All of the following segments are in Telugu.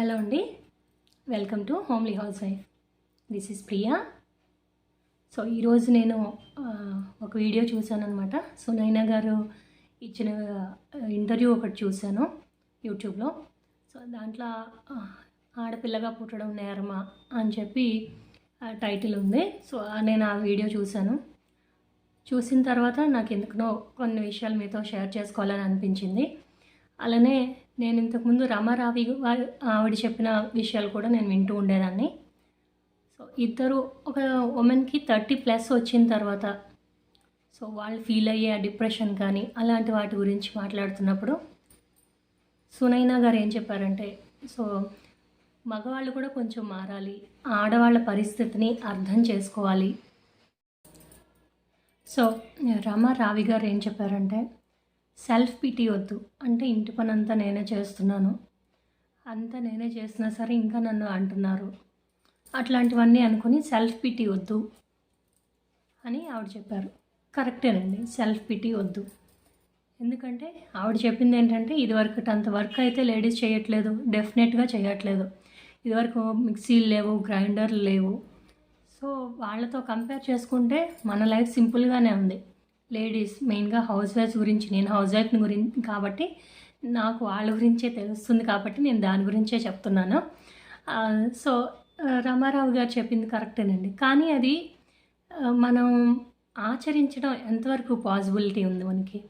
హలో అండి. Welcome to homely house wife this is Priya. So ఈరోజు నేను ఒక వీడియో చూశాను అనమాట సో నైనా గారు ఇచ్చిన ఇంటర్వ్యూ ఒకటి చూశాను యూట్యూబ్లో. సో దాంట్లో ఆడపిల్లగా పుట్టడం నేరమా అని చెప్పి టైటిల్ ఉంది. సో నేను ఆ వీడియో చూశాను. చూసిన తర్వాత నాకు ఎందుకునో కొన్ని విషయాలు మీతో షేర్ చేసుకోవాలని అనిపించింది. అలానే నేను ఇంతకుముందు రమారావి ఆవిడ చెప్పిన విషయాలు కూడా నేను వింటూ ఉండేదాన్ని. సో ఇద్దరు ఒక ఉమెన్కి థర్టీ ప్లస్ వచ్చిన తర్వాత సో వాళ్ళు ఫీల్ అయ్యే డిప్రెషన్ కానీ అలాంటి వాటి గురించి మాట్లాడుతున్నప్పుడు సునైనా గారు ఏం చెప్పారంటే సో మగవాళ్ళు కూడా కొంచెం మారాలి ఆడవాళ్ళ పరిస్థితిని అర్థం చేసుకోవాలి. సో రమారావి గారు ఏం చెప్పారంటే సెల్ఫ్ పిటీ వద్దు. అంటే ఇంటి పని అంతా నేనే చేస్తున్నాను. అంతా నేనే చేసినా సరే ఇంకా నన్ను అంటున్నారు. అట్లాంటివన్నీ అనుకుని సెల్ఫ్ పిటీ వద్దు అని ఆవిడ చెప్పారు. కరెక్టేనండి సెల్ఫ్ పిటీ వద్దు. ఎందుకంటే ఆవిడ చెప్పింది ఏంటంటే ఇదివరకు అంత వర్క్ అయితే లేడీస్ చేయట్లేదు డెఫినెట్గా చేయట్లేదు. ఇదివరకు మిక్సీలు లేవు గ్రైండర్లు లేవు. సో వాళ్ళతో కంపేర్ చేసుకుంటే మన లైఫ్ సింపుల్గానే ఉంది. లేడీస్ మెయిన్గా హౌస్ వైఫ్స్ గురించి నేను హౌస్ వైఫ్ని గురించి కాబట్టి నాకు వాళ్ళ గురించే తెలుస్తుంది కాబట్టి నేను దాని గురించే చెప్తున్నాను. సో రామారావు గారు చెప్పింది కరెక్టేనండి. కానీ అది మనం ఆచరించడం ఎంతవరకు పాసిబిలిటీ ఉంది మనకి?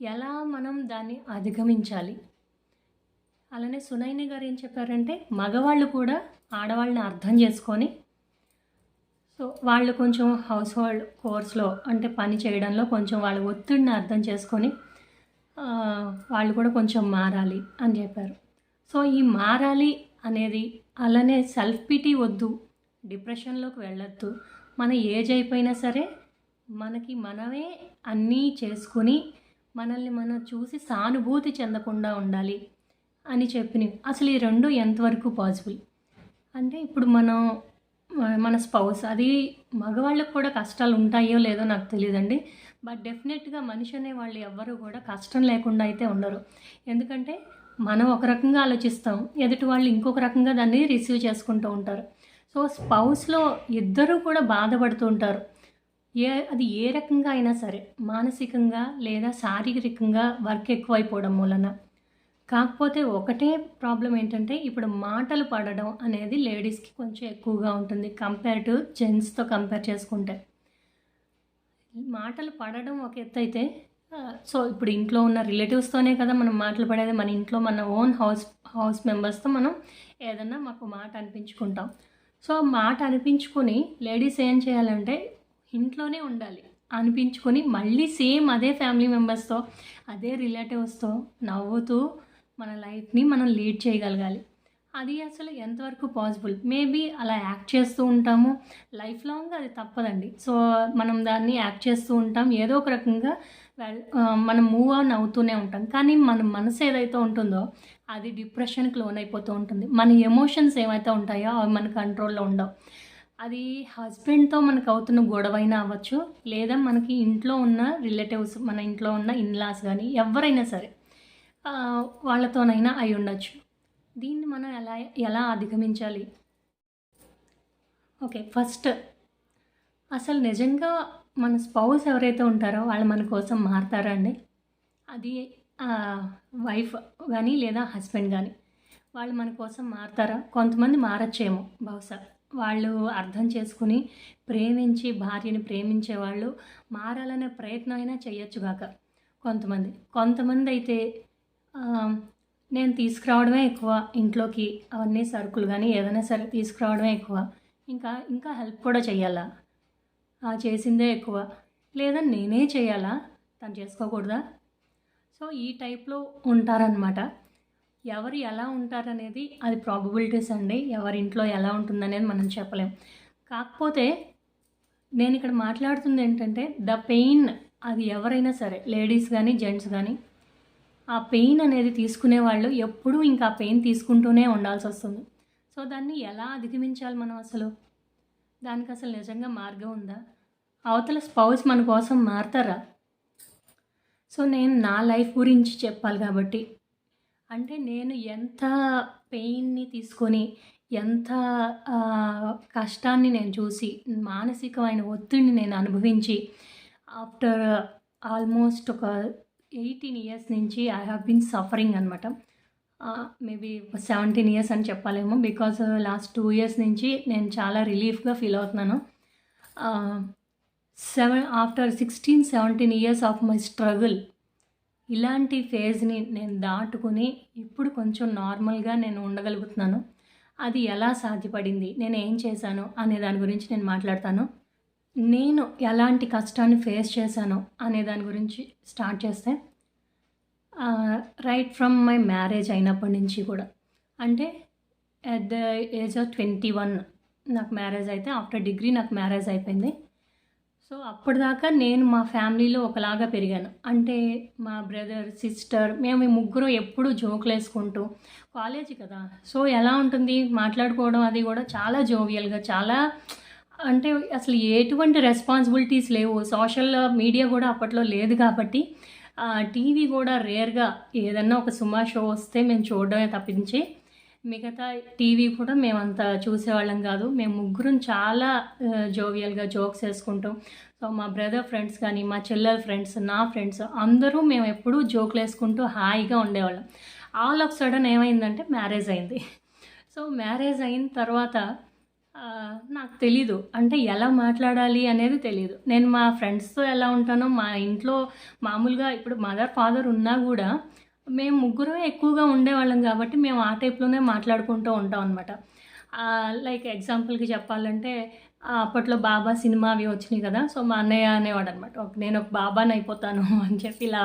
ఎలా మనం దాన్ని అధిగమించాలి? అలానే సునైని గారు ఏం చెప్పారంటే మగవాళ్ళు కూడా ఆడవాళ్ళని అర్థం చేసుకొని సో వాళ్ళు కొంచెం హౌస్ హోల్డ్ కోర్స్లో అంటే పని చేయడంలో కొంచెం వాళ్ళ ఒత్తిడిని అర్థం చేసుకొని వాళ్ళు కూడా కొంచెం మారాలి అని చెప్పారు. సో ఈ మారాలి అనేది అలానే సెల్ఫ్ పిటీ వద్దు డిప్రెషన్లోకి వెళ్ళొద్దు. మన ఏజ్ అయిపోయినా సరే మనకి మనమే అన్నీ చేసుకుని మనల్ని మనం చూసి సానుభూతి చెందకుండా ఉండాలి అని చెప్పినవి. అసలు ఈ రెండు ఎంతవరకు పాసిబుల్? అంటే ఇప్పుడు మనం మన స్పౌస్. అది మగవాళ్ళకు కూడా కష్టాలు ఉంటాయో లేదో నాకు తెలియదండి బట్ డెఫినెట్గా మనిషి అనే వాళ్ళు ఎవ్వరూ కూడా కష్టం లేకుండా అయితే ఉండరు. ఎందుకంటే మనం ఒక రకంగా ఆలోచిస్తాం ఎదుటి వాళ్ళు ఇంకొక రకంగా దాన్ని రిసీవ్ చేసుకుంటూ ఉంటారు. సో స్పౌస్లో ఇద్దరూ కూడా బాధపడుతూ ఉంటారు. ఏ అది ఏ రకంగా అయినా సరే మానసికంగా లేదా శారీరకంగా వర్క్ ఎక్కువైపోవడం మూలన. కాకపోతే ఒకటే ప్రాబ్లం ఏంటంటే ఇప్పుడు మాటలు పడడం అనేది లేడీస్కి కొంచెం ఎక్కువగా ఉంటుంది కంపేర్ టు జెంట్స్తో కంపేర్ చేసుకుంటే. మాటలు పడడం ఒక ఎత్తు అయితే సో ఇప్పుడు ఇంట్లో ఉన్న రిలేటివ్స్తోనే కదా మనం మాటలు పడేది మన ఇంట్లో మన ఓన్ హౌస్ హౌస్ మెంబర్స్తో మనం ఏదన్నా మాకు మాట అనిపించుకుంటాం. సో ఆ మాట అనిపించుకొని లేడీస్ ఏం చేయాలంటే ఇంట్లోనే ఉండాలి. అనిపించుకొని మళ్ళీ సేమ్ అదే ఫ్యామిలీ మెంబర్స్తో అదే రిలేటివ్స్తో నవ్వుతూ మన లైఫ్ని మనం లీడ్ చేయగలగాలి. అది అసలు ఎంతవరకు పాసిబుల్? మేబీ అలా యాక్ట్ చేస్తూ ఉంటాము. లైఫ్ లాంగ్ అది తప్పదండి. సో మనం దాన్ని యాక్ట్ చేస్తూ ఉంటాం. ఏదో ఒక రకంగా వెల్- మనం మూవ్ ఆన్ అవుతూనే ఉంటాం. కానీ మన మనసు ఏదైతే ఉంటుందో అది డిప్రెషన్కి లోన్ అయిపోతూ ఉంటుంది. మన ఎమోషన్స్ ఏమైతే ఉంటాయో అవి మన కంట్రోల్లో ఉండవు. అది హస్బెండ్తో మనకు అవుతున్న గొడవైనా అవ్వచ్చు. లేదా మనకి ఇంట్లో ఉన్న రిలేటివ్స్ మన ఇంట్లో ఉన్న ఇన్లాస్ కానీ ఎవరైనా సరే. వాళ్ళతోనైనా అయి ఉండొచ్చు. దీన్ని మనం ఎలా ఎలా అధిగమించాలి? ఓకే ఫస్ట్ అసలు నిజంగా మన స్పౌస్ ఎవరైతే ఉంటారో వాళ్ళు మన కోసం మారతారా అండి? అది వైఫ్ కానీ లేదా హస్బెండ్ కానీ వాళ్ళు మన కోసం మారతారా? కొంతమంది మారచ్చేమో బహుశా. వాళ్ళు అర్థం చేసుకుని ప్రేమించి భార్యని ప్రేమించే వాళ్ళు మారాలనే ప్రయత్నం అయినా చేయొచ్చుగాక కొంతమంది కొంతమంది. అయితే నేను తీసుకురావడమే ఎక్కువ ఇంట్లోకి అవన్నీ సరుకులు కానీ ఏదైనా సరే తీసుకురావడమే ఎక్కువ. ఇంకా ఇంకా హెల్ప్ కూడా చేయాలా ఆ చేసిందే ఎక్కువ. లేదా నేనే చేయాలా? తను చేసుకోకూడదా? సో ఈ టైప్లో ఉంటారనమాట ఎవరు ఎలా ఉంటారనేది అది ప్రాబబిలిటీస్ అండి. ఎవరి ఇంట్లో ఎలా ఉంటుందనేది మనం చెప్పలేం. కాకపోతే నేను ఇక్కడ మాట్లాడుతుంది ఏంటంటే ద పెయిన్ అది ఎవరైనా సరే లేడీస్ కానీ జెంట్స్ కానీ ఆ పెయిన్ అనేది తీసుకునే వాళ్ళు ఎప్పుడూ ఇంకా ఆ పెయిన్ తీసుకుంటూనే ఉండాల్సి వస్తుంది. సో దాన్ని ఎలా అధిగమించాలి మనం అసలు? దానికి అసలు నిజంగా మార్గం ఉందా? అవతల స్పౌస్ మన కోసం మారుతారా? సో నేను నా లైఫ్ గురించి చెప్పాలి కాబట్టి. అంటే నేను ఎంత పెయిన్ని తీసుకొని ఎంత కష్టాన్ని నేను చూసి మానసికమైన ఒత్తిడిని నేను అనుభవించి ఆఫ్టర్ ఆల్మోస్ట్ ఒక ఎయిటీన్ ఇయర్స్ నుంచి ఐ హ్యావ్ బీన్ సఫరింగ్ అనమాట మేబీ సెవెంటీన్ ఇయర్స్ అని చెప్పాలేమో బికాస్ లాస్ట్ టూ ఇయర్స్ నుంచి నేను చాలా రిలీఫ్గా ఫీల్ అవుతున్నాను. Seven after sixteen seventeen years of my struggle ఇలాంటి ఫేజ్ని నేను దాటుకుని ఇప్పుడు కొంచెం నార్మల్గా నేను ఉండగలుగుతున్నాను. అది ఎలా సాధ్యపడింది? నేను ఏం చేశాను? అనే దాని గురించి నేను మాట్లాడతాను. నేను ఎలాంటి కష్టాన్ని ఫేస్ చేశాను అనే దాని గురించి స్టార్ట్ చేస్తే రైట్ ఫ్రమ్ మై మ్యారేజ్ అయినప్పటి నుంచి కూడా. అంటే at the age of twenty one నాకు మ్యారేజ్ అయితే ఆఫ్టర్ డిగ్రీ నాకు మ్యారేజ్ అయిపోయింది. సో అప్పటిదాకా నేను మా ఫ్యామిలీలో ఒకలాగా పెరిగాను. అంటే మా బ్రదర్ సిస్టర్ మేము ఈ ముగ్గురు ఎప్పుడూ జోకులు వేసుకుంటూ కాలేజీ కదా. సో ఎలా ఉంటుంది? మాట్లాడుకోవడం అది కూడా చాలా జోవియల్గా చాలా అంటే అసలు ఎటువంటి రెస్పాన్సిబిలిటీస్ లేవు. సోషల్ మీడియా కూడా అప్పట్లో లేదు కాబట్టి టీవీ కూడా రేర్గా ఏదన్నా ఒక సుమా షో వస్తే మేము చూడడమే తప్పించి మిగతా టీవీ కూడా మేమంత చూసేవాళ్ళం కాదు. మేము ముగ్గురం చాలా జోవియల్గా జోక్స్ వేసుకుంటాం. సో మా బ్రదర్ ఫ్రెండ్స్ కానీ మా చెల్లెల ఫ్రెండ్స్ నా ఫ్రెండ్స్ అందరూ మేము ఎప్పుడూ జోకులు వేసుకుంటూ హాయిగా ఉండేవాళ్ళం. ఆల్ ఆఫ్ సడన్ ఏమైందంటే మ్యారేజ్ అయింది. సో మ్యారేజ్ అయిన తర్వాత నాకు తెలీదు. అంటే ఎలా మాట్లాడాలి అనేది తెలీదు. నేను మా ఫ్రెండ్స్తో ఎలా ఉంటానో మా ఇంట్లో మామూలుగా ఇప్పుడు మదర్ ఫాదర్ ఉన్నా కూడా మేము ముగ్గురు ఎక్కువగా ఉండేవాళ్ళం కాబట్టి మేము ఆ టైప్లోనే మాట్లాడుకుంటూ ఉంటాం అనమాట లైక్ ఎగ్జాంపుల్కి చెప్పాలంటే అప్పట్లో బాబా సినిమా అవి వచ్చినాయి కదా సో మా అన్నయ్య అనేవాడు అనమాట నేను ఒక బాబాని అయిపోతాను అని చెప్పి ఇలా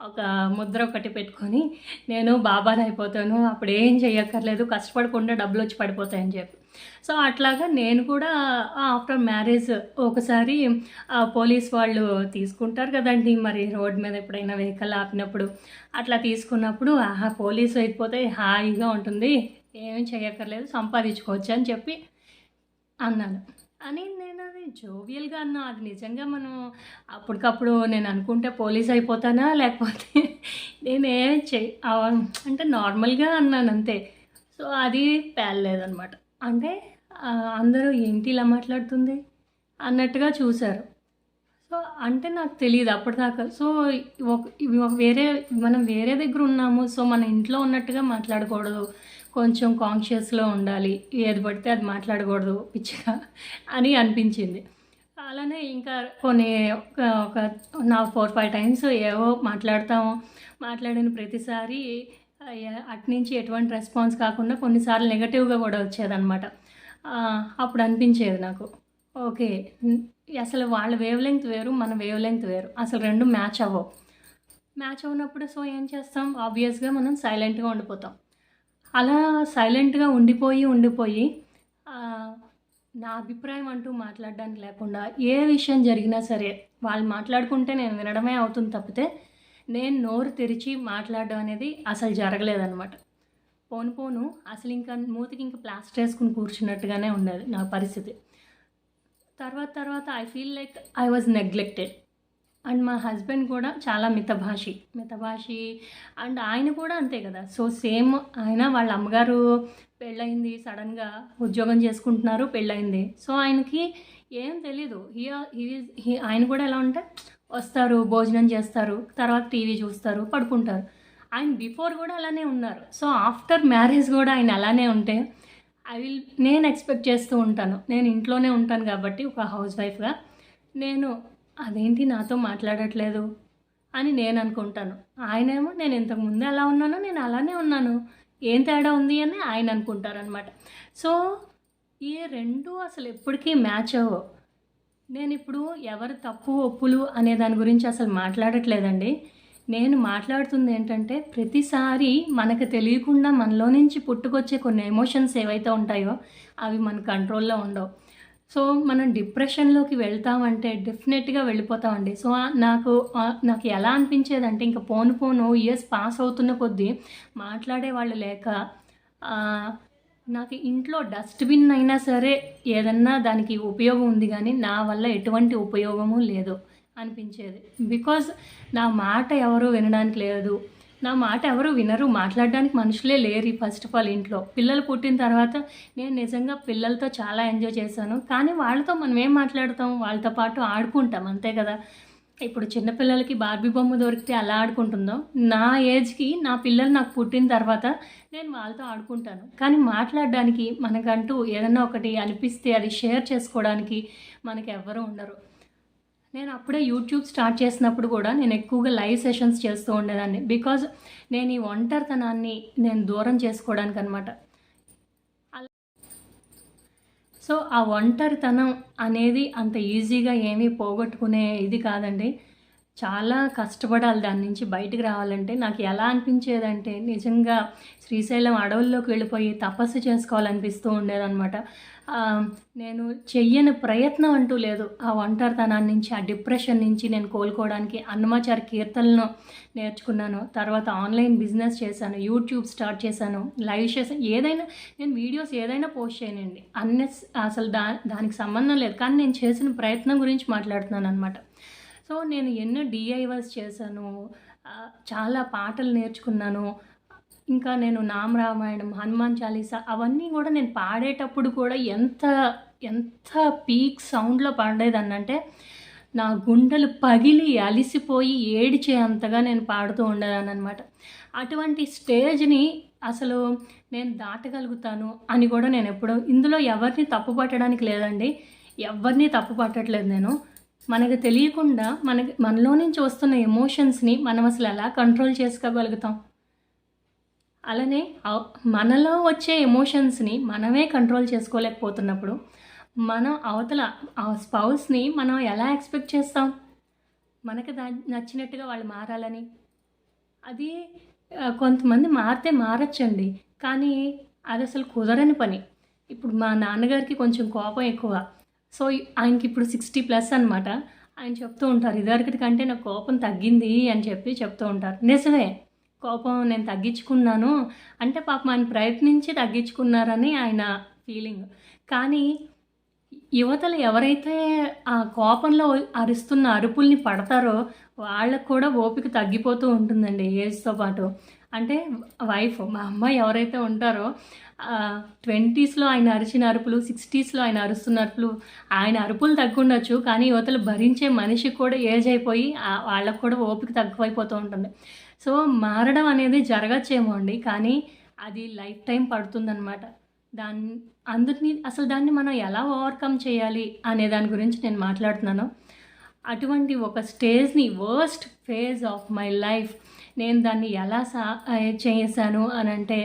ఒక ముద్ర ఒకటి పెట్టుకొని నేను బాబాని అయిపోతాను అప్పుడు ఏం చేయక్కర్లేదు కష్టపడకుండా డబ్బులు వచ్చి పడిపోతాయని చెప్పి. సో అట్లాగా నేను కూడా ఆఫ్టర్ మ్యారేజ్ ఒకసారి ఆ, పోలీస్ వాళ్ళు తీసుకుంటారు కదండి. మరి రోడ్ మీద ఎప్పుడైనా వెహికల్ ఆపినప్పుడు అట్లా తీసుకున్నప్పుడు ఆహా పోలీసు అయిపోతే హాయిగా ఉంటుంది. ఏమీ చేయక్కర్లేదు సంపాదించుకోవచ్చు అని చెప్పి అన్నాను. అని నేను అది జోవియల్గా అన్నా. అది నిజంగా మనం అప్పటికప్పుడు నేను అనుకుంటే పోలీస్ అయిపోతానా? లేకపోతే నేను ఏం అంటే నార్మల్గా అన్నాను అంతే. సో అది పేలలేదనమాట అంటే అందరూ ఏంటి ఇలా మాట్లాడుతుంది? అన్నట్టుగా చూశారు. సో అంటే నాకు తెలియదు అప్పటిదాకా. సో ఒక వేరే మనం వేరే దగ్గర ఉన్నాము. సో మన ఇంట్లో ఉన్నట్టుగా మాట్లాడకూడదు. కొంచెం కాన్షియస్లో ఉండాలి. ఏది పడితే అది మాట్లాడకూడదు పిచ్చిగా అని అనిపించింది. అలానే ఇంకా కొన్ని ఒక ఒక నా ఫోర్ ఫైవ్ టైమ్స్ ఏవో మాట్లాడతాము. మాట్లాడిన ప్రతిసారి అటు నుంచి అట్నుంచి ఎటువంటి రెస్పాన్స్ కాకుండా కొన్నిసార్లు నెగటివ్గా కూడా వచ్చేదన్నమాట. అప్పుడు అనిపించేది నాకు. ఓకే అసలు వాళ్ళ వేవ్ లెంగ్త్ వేరు మన వేవ్ లెంగ్త్ వేరు. అసలు రెండు మ్యాచ్ అవ్వవు. మ్యాచ్ అవునప్పుడు సో ఏం చేస్తాం? ఆబ్వియస్గా మనం సైలెంట్గా ఉండిపోతాం. అలా సైలెంట్గా ఉండిపోయి ఉండిపోయి నా అభిప్రాయం అంటూ మాట్లాడడానికి లేకుండా ఏ విషయం జరిగినా సరే వాళ్ళు మాట్లాడుకుంటే నేను వినడమే అవుతుంది తప్పితే నేను నోరు తెరిచి మాట్లాడడం అనేది అసలు జరగలేదనమాట పోను పోను అసలు ఇంకా మూతికి ఇంకా ప్లాస్టర్ వేసుకుని కూర్చున్నట్టుగానే ఉండేది నా పరిస్థితి. తర్వాత తర్వాత I feel like I was neglected and మా హస్బెండ్ కూడా చాలా మితభాషి మితభాషి. అండ్ ఆయన కూడా అంతే కదా. సో సేమ్ ఆయన వాళ్ళ అమ్మగారు పెళ్ళయింది సడన్గా ఉద్యోగం చేసుకుంటున్నారు పెళ్ళయింది. సో ఆయనకి ఏం తెలీదు. హీ హీ ఆయన కూడా ఎలా ఉంటే వస్తారు భోజనం చేస్తారు తర్వాత టీవీ చూస్తారు పడుకుంటారు. ఆయన బిఫోర్ కూడా అలానే ఉన్నారు. సో ఆఫ్టర్ మ్యారేజ్ కూడా ఆయన అలానే ఉంటే ఐ విల్ నేను ఎక్స్పెక్ట్ చేస్తూ ఉంటాను. నేను ఇంట్లోనే ఉంటాను కాబట్టి ఒక హౌస్ వైఫ్గా. నేను అదేంటి నాతో మాట్లాడట్లేదు అని నేను అనుకుంటాను. ఆయనేమో నేను ఇంతకు ముందు ఎలా ఉన్నానో నేను అలానే ఉన్నాను. ఏం తేడా ఉంది? అని ఆయన అనుకుంటారనమాట సో ఈ రెండు అసలు ఎప్పటికీ మ్యాచ్ అవ్వవు. నేను ఇప్పుడు ఎవరు తప్పు ఒప్పులు అనే దాని గురించి అసలు మాట్లాడట్లేదండి. నేను మాట్లాడుతుంది ఏంటంటే ప్రతిసారి మనకు తెలియకుండా మనలో నుంచి పుట్టుకొచ్చే కొన్ని ఎమోషన్స్ ఏవైతే ఉంటాయో అవి మన కంట్రోల్లో ఉండవు. సో మనం డిప్రెషన్లోకి వెళ్తామంటే డెఫినెట్గా వెళ్ళిపోతామండి. సో నాకు నాకు ఎలా అనిపించేదంటే ఇంకా పోను పోను ఇయర్స్ పాస్ అవుతున్న కొద్దీ మాట్లాడే వాళ్ళు లేక నాకు ఇంట్లో డస్ట్బిన్ అయినా సరే ఏదన్నా దానికి ఉపయోగం ఉంది కానీ నా వల్ల ఎటువంటి ఉపయోగము లేదు అనిపించేది. బికాజ్ నా మాట ఎవరు వినడానికి లేదు. నా మాట ఎవరు వినరు. మాట్లాడడానికి మనుషులే లేరు ఫస్ట్ ఆఫ్ ఆల్ ఇంట్లో. పిల్లలు పుట్టిన తర్వాత నేను నిజంగా పిల్లలతో చాలా ఎంజాయ్ చేశాను. కానీ వాళ్ళతో మనం ఏం మాట్లాడతాం? వాళ్ళతో పాటు ఆడుకుంటాం. అంతే కదా? ఇప్పుడు చిన్నపిల్లలకి బార్బీ బొమ్మ దొరికితే అలా ఆడుకుంటుందో? నా ఏజ్కి నా పిల్లలు నాకు పుట్టిన తర్వాత నేను వాళ్ళతో ఆడుకుంటాను. కానీ మాట్లాడడానికి మనకంటూ ఏదన్నా ఒకటి అనిపిస్తే అది షేర్ చేసుకోవడానికి మనకి ఎవ్వరూ ఉండరు. నేను అప్పుడే యూట్యూబ్ స్టార్ట్ చేసినప్పుడు కూడా నేను ఎక్కువగా లైవ్ సెషన్స్ చేస్తూ ఉండేదాన్ని. బికాజ్ నేను ఈ ఒంటరితనాన్ని నేను దూరం చేసుకోవడానికి అనమాట సో ఆ ఒంటరితనం అనేది అంత ఈజీగా ఏమీ పోగొట్టుకునే ఇది కాదండి. చాలా కష్టపడాలి దాని నుంచి బయటికి రావాలంటే. నాకు ఎలా అనిపించేదంటే నిజంగా శ్రీశైలం అడవుల్లోకి వెళ్ళిపోయి తపస్సు చేసుకోవాలనిపిస్తూ ఉండేదన్నమాట. నేను చెయ్యని ప్రయత్నం అంటూ లేదు. ఆ ఒంటరితనాన్ని నుంచి ఆ డిప్రెషన్ నుంచి నేను కోలుకోవడానికి అన్నమాచార కీర్తనలను నేర్చుకున్నాను. తర్వాత ఆన్లైన్ బిజినెస్ చేశాను యూట్యూబ్ స్టార్ట్ చేశాను లైవ్ చేశాను. ఏదైనా నేను వీడియోస్ ఏదైనా పోస్ట్ చేయనండి. అన్ని అసలు దా దానికి సంబంధం లేదు. కానీ నేను చేసిన ప్రయత్నం గురించి మాట్లాడుతున్నాను అనమాట సో నేను ఎన్నో డిఐవర్స్ చేశాను. చాలా పాటలు నేర్చుకున్నాను. ఇంకా నేను నామ రామాయణం హనుమాన్ చాలీసా అవన్నీ కూడా నేను పాడేటప్పుడు కూడా ఎంత ఎంత పీక్ సౌండ్లో పాడేదాన్నంటే నా గుండెలు పగిలి అలిసిపోయి ఏడిచే అంతగా నేను పాడుతూ ఉండేదాన్ని అనమాట అటువంటి స్టేజ్ని అసలు నేను దాటగలుగుతాను అని కూడా నేను ఎప్పుడూ ఇందులో ఎవరిని తప్పు పట్టడానికి లేదండి. ఎవరిని తప్పు పట్టట్లేదు నేను. మనకు తెలియకుండా మనకి మనలో నుంచి వస్తున్న ఎమోషన్స్ని మనం అసలు ఎలా కంట్రోల్ చేసుకోగలుగుతాం? అలానే అవ- మనలో వచ్చే ఎమోషన్స్ని మనమే కంట్రోల్ చేసుకోలేకపోతున్నప్పుడు మనం అవతల ఆ స్పౌస్ని మనం ఎలా ఎక్స్పెక్ట్ చేస్తాం? మనకు దా నచ్చినట్టుగా వాళ్ళు మారాలని. అది కొంతమంది మారితే మారచ్చండి. కానీ అది అసలు కుదరని పని. ఇప్పుడు మా నాన్నగారికి కొంచెం కోపం ఎక్కువ. సో ఆయనకి ఇప్పుడు సిక్స్టీ ప్లస్ అనమాట ఆయన చెప్తూ ఉంటారు ఇదివరకటి కంటే నాకు కోపం తగ్గింది అని చెప్పి చెప్తూ ఉంటారు. నిజమే. కోపం నేను తగ్గించుకున్నాను. అంటే పాపం ఆయన ప్రయత్నించి తగ్గించుకున్నారని ఆయన ఫీలింగ్ కానీ యువతలు ఎవరైతే ఆ కోపంలో అరుస్తున్న అరుపుల్ని పడతారో వాళ్ళకు కూడా ఓపిక తగ్గిపోతూ ఉంటుందండి ఏజ్తో పాటు. అంటే వైఫ్ మా అమ్మాయి ఎవరైతే ఉంటారో ట్వంటీస్లో ఆయన అరిచిన అరుపులు సిక్స్టీస్లో ఆయన అరుస్తున్న అరుపులు ఆయన అరుపులు తగ్గుండొచ్చు. కానీ యువతలు భరించే మనిషికి కూడా ఏజ్ అయిపోయి వాళ్ళకు కూడా ఓపిక తక్కువైపోతూ ఉంటుంది. సో మారడం అనేది జరగచ్చేమో అండి. కానీ అది లైఫ్ టైం పడుతుందన్నమాట. దాన్ని అందుకని అసలు దాన్ని మనం ఎలా ఓవర్కమ్ చేయాలి అనే దాని గురించి నేను మాట్లాడుతున్నాను. అటువంటి ఒక స్టేజ్ని worst phase of my life నేను దాన్ని ఎలా సా చేశాను అని అంటే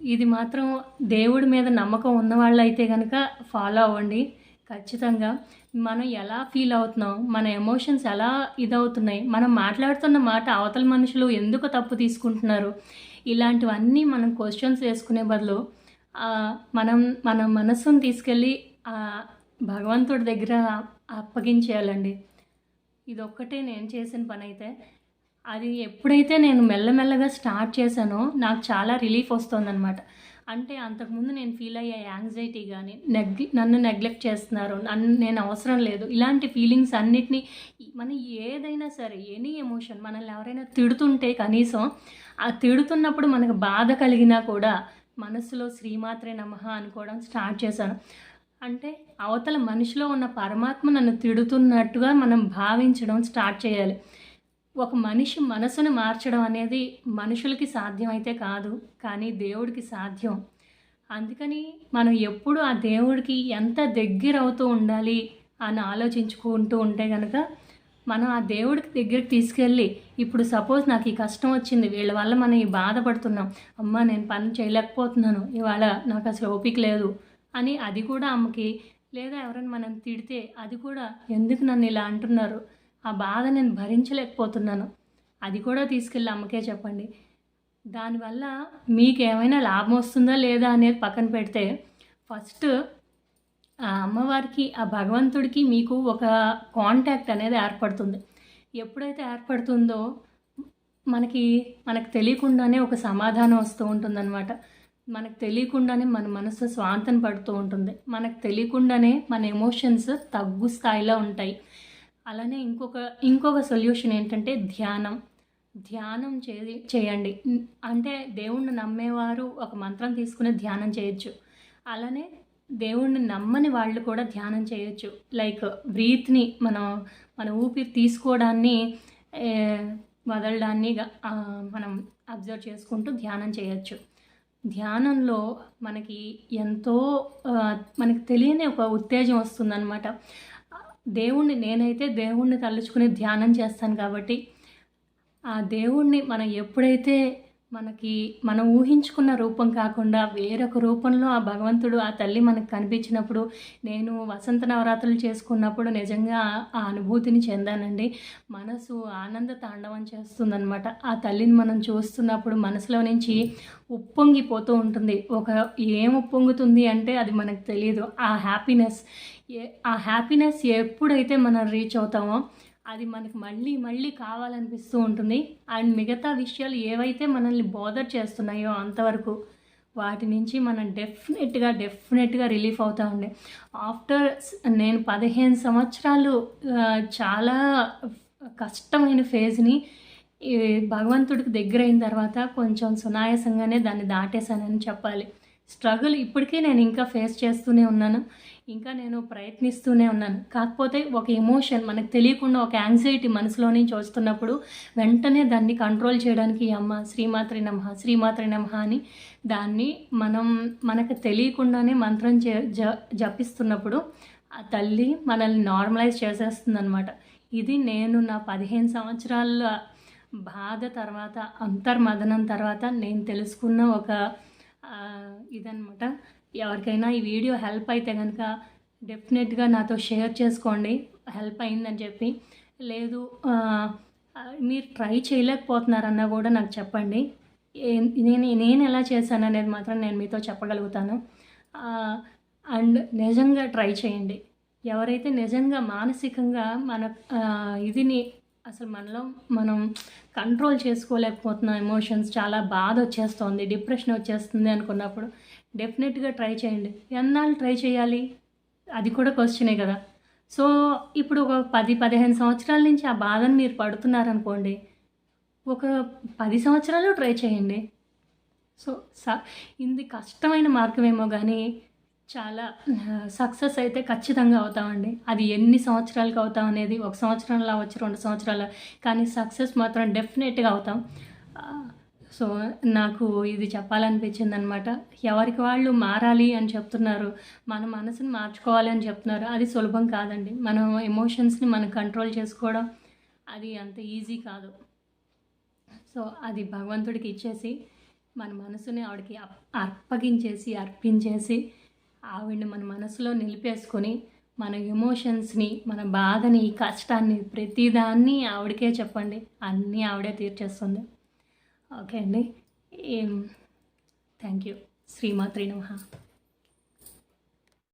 ఇది మాత్రం దేవుడి మీద నమ్మకం ఉన్న వాళ్ళు అయితే కనుక ఫాలో అవ్వండి. ఖచ్చితంగా మనం ఎలా ఫీల్ అవుతున్నాం? మన ఎమోషన్స్ ఎలా ఇదవుతున్నాయి? మనం మాట్లాడుతున్న మాట అవతల మనుషులు ఎందుకు తప్పు తీసుకుంటున్నారు? ఇలాంటివన్నీ మనం క్వశ్చన్స్ వేసుకునే బదులు మనం మన మనస్సును తీసుకెళ్ళి ఆ, భగవంతుడి దగ్గర అప్పగించేయాలండి. ఇది ఒక్కటే నేను చేసిన పని అయితే అది ఎప్పుడైతే నేను మెల్లమెల్లగా స్టార్ట్ చేశానో నాకు చాలా రిలీఫ్ వస్తుందన్నమాట. అంటే అంతకుముందు నేను ఫీల్ అయ్యే యాంగ్జైటీ కానీ నెగ్ నన్ను నెగ్లెక్ట్ చేస్తున్నారు నన్ను నేను అవసరం లేదు ఇలాంటి ఫీలింగ్స్ అన్నిటినీ మనం ఏదైనా సరే ఎనీ ఎమోషన్ మనల్ని ఎవరైనా తిడుతుంటే కనీసం ఆ తిడుతున్నప్పుడు మనకు బాధ కలిగినా కూడా మనసులో శ్రీమాత్రే నమః అనుకోవడం స్టార్ట్ చేశాను. అంటే అవతల మనిషిలో ఉన్న పరమాత్మ నన్ను తిడుతున్నట్టుగా మనం భావించడం స్టార్ట్ చేయాలి. ఒక మనిషి మనసును మార్చడం అనేది మనుషులకి సాధ్యమైతే కాదు కానీ దేవుడికి సాధ్యం. అందుకని మనం ఎప్పుడు ఆ దేవుడికి ఎంత దగ్గర అవుతూ ఉండాలి అని ఆలోచించుకుంటూ ఉంటే కనుక మనం ఆ దేవుడికి దగ్గరికి తీసుకెళ్ళి ఇప్పుడు సపోజ్ నాకు ఈ కష్టం వచ్చింది వీళ్ళ వల్ల మనం ఈ బాధపడుతున్నాం అమ్మ నేను పని చేయలేకపోతున్నాను ఇవాళ నాకు అసలు ఓపిక లేదు అని అది కూడా అమ్మకి లేదా ఎవరైనా మనం తిడితే అది కూడా ఎందుకు నన్ను ఇలా అంటున్నారు? ఆ బాధ నేను భరించలేకపోతున్నాను. అది కూడా తీసుకెళ్ళి అమ్మకే చెప్పండి. దానివల్ల మీకు ఏమైనా లాభం వస్తుందా లేదా అనేది పక్కన పెడితే ఫస్ట్ ఆ అమ్మవారికి ఆ భగవంతుడికి మీకు ఒక కాంటాక్ట్ అనేది ఏర్పడుతుంది. ఎప్పుడైతే ఏర్పడుతుందో మనకి మనకు తెలియకుండానే ఒక సమాధానం వస్తూ ఉంటుందన్నమాట. మనకు తెలియకుండానే మన మనసు స్వాంతం పడుతూ ఉంటుంది. మనకు తెలియకుండానే మన ఎమోషన్స్ తగ్గు స్థాయిలో ఉంటాయి. అలానే ఇంకొక ఇంకొక సొల్యూషన్ ఏంటంటే ధ్యానం. ధ్యానం చే చేయండి. అంటే దేవుణ్ణి నమ్మేవారు ఒక మంత్రం తీసుకుని ధ్యానం చేయొచ్చు. అలానే దేవుణ్ణి నమ్మని వాళ్ళు కూడా ధ్యానం చేయొచ్చు. లైక్ బ్రీత్ని మనం మన ఊపిరి తీసుకోవడాన్ని వదలడాన్ని మనం అబ్జర్వ్ చేసుకుంటూ ధ్యానం చేయొచ్చు. ధ్యానంలో మనకి ఎంతో మనకి తెలియని ఒక ఉత్తేజం వస్తుందన్నమాట. దేవుణ్ణి నేనైతే దేవుణ్ణి తలుచుకుని ధ్యానం చేస్తాను కాబట్టి ఆ దేవుణ్ణి మనం ఎప్పుడైతే మనకి మనం ఊహించుకున్న రూపం కాకుండా వేరొక రూపంలో ఆ భగవంతుడు ఆ తల్లి మనకు కనిపించినప్పుడు నేను వసంత నవరాత్రులు చేసుకున్నప్పుడు నిజంగా ఆ అనుభూతిని చెందానండి. మనసు ఆనంద తాండవం చేస్తుందనమాట ఆ తల్లిని మనం చూస్తున్నప్పుడు మనసులో నుంచి ఉప్పొంగిపోతూ ఉంటుంది. ఒక ఏం ఉప్పొంగుతుంది అంటే అది మనకు తెలియదు ఆ హ్యాపీనెస్ ఏ ఆ హ్యాపీనెస్ ఎప్పుడైతే మనం రీచ్ అవుతామో అది మనకు మళ్ళీ మళ్ళీ కావాలనిపిస్తూ ఉంటుంది. అండ్ మిగతా విషయాలు ఏవైతే మనల్ని బోదర్ చేస్తున్నాయో అంతవరకు వాటి నుంచి మనం డెఫినెట్గా డెఫినెట్గా రిలీఫ్ అవుతామండి ఆఫ్టర్ నేను పదిహేను సంవత్సరాలు చాలా కష్టమైన ఫేజ్ని భగవంతుడికి దగ్గర అయిన తర్వాత కొంచెం సునాయాసంగానే దాన్ని దాటేశానని చెప్పాలి. స్ట్రగుల్ ఇప్పటికే నేను ఇంకా ఫేస్ చేస్తూనే ఉన్నాను. ఇంకా నేను ప్రయత్నిస్తూనే ఉన్నాను. కాకపోతే ఒక ఎమోషన్ మనకు తెలియకుండా ఒక యాంగ్జైటీ మనసులో నుంచి వస్తున్నప్పుడు వెంటనే దాన్ని కంట్రోల్ చేయడానికి అమ్మ శ్రీమాత్రి నమ శ్రీమాత్రి నమ అని దాన్ని మనం మనకు తెలియకుండానే మంత్రం చే జ జపిస్తున్నప్పుడు ఆ తల్లి మనల్ని నార్మలైజ్ చేసేస్తుంది ఇది నేను నా పదిహేను సంవత్సరాల బాధ తర్వాత అంతర్మదనం తర్వాత నేను తెలుసుకున్న ఒక ఇదనమాట ఎవరికైనా ఈ వీడియో హెల్ప్ అయితే కనుక డెఫినెట్గా నాతో షేర్ చేసుకోండి. హెల్ప్ అయిందని చెప్పి. లేదు మీరు ట్రై చేయలేకపోతున్నారన్నా కూడా నాకు చెప్పండి. నేను నేను ఎలా చేశాను అనేది మాత్రం నేను మీతో చెప్పగలుగుతాను. అండ్ నిజంగా ట్రై చేయండి. ఎవరైతే నిజంగా మానసికంగా మన ఇదిని అసలు మనలో మనం కంట్రోల్ చేసుకోలేకపోతున్నాం ఎమోషన్స్ చాలా బాధ వచ్చేస్తుంది డిప్రెషన్ వచ్చేస్తుంది అనుకున్నప్పుడు డెఫినెట్గా ట్రై చేయండి. ఎన్నాళ్ళు ట్రై చేయాలి? అది కూడా క్వశ్చనే కదా. సో ఇప్పుడు ఒక పది పదిహేను సంవత్సరాల నుంచి ఆ బాధను మీరు పడుతున్నారనుకోండి ఒక పది సంవత్సరాలు ట్రై చేయండి. సో స ఇది కష్టమైన మార్గమేమో కానీ చాలా సక్సెస్ అయితే ఖచ్చితంగా అవుతామండి. అది ఎన్ని సంవత్సరాలకు అవుతాం అనేది ఒక సంవత్సరంలో అవ్వచ్చు రెండు సంవత్సరాలు కానీ సక్సెస్ మాత్రం డెఫినెట్గా అవుతాం. సో నాకు ఇది చెప్పాలనిపించింది అనమాట ఎవరికి వాళ్ళు మారాలి అని చెప్తున్నారు మన మనసుని మార్చుకోవాలి అని చెప్తున్నారు అది సులభం కాదండి. మనం ఎమోషన్స్ని మనం కంట్రోల్ చేసుకోవడం అది అంత ఈజీ కాదు. సో అది భగవంతుడికి ఇచ్చేసి మన మనసుని ఆవిడకి అప్- అర్పగించేసి అర్పించేసి ఆవిడని మన మనసులో నిలిపేసుకొని మన ఎమోషన్స్ని మన బాధని కష్టాన్ని ప్రతిదాన్ని ఆవిడకే చెప్పండి. అన్నీ ఆవిడే తీర్చేస్తుంది. ఓకే అండి. Thank you. శ్రీమాత్రి నమః.